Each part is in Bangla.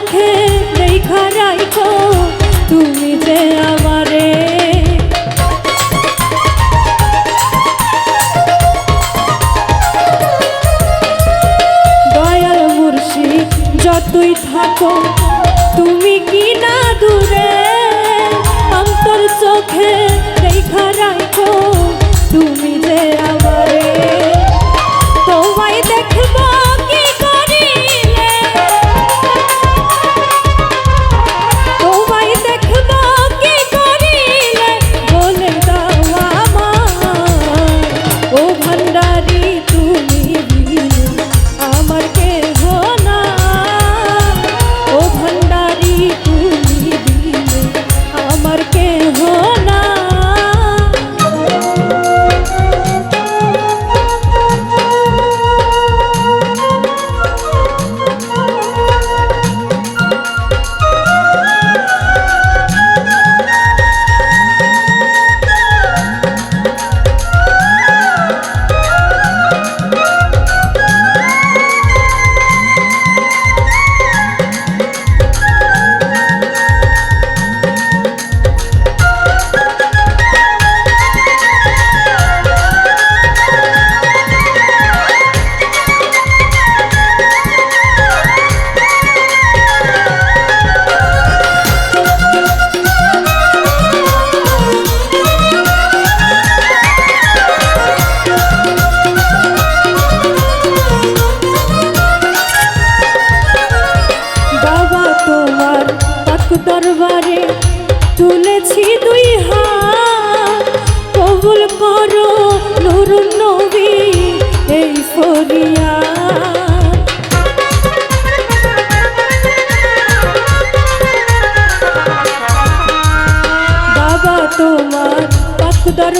চোখে দেখা রাখো তুমি যে আমারে। দয়াল মুর্শিদ, যতই থাকো, তুমি কি না দূরে? অন্তর চোখে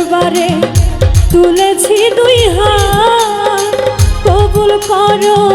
দরবারে তুলেছি দুই হাত। কবুল করো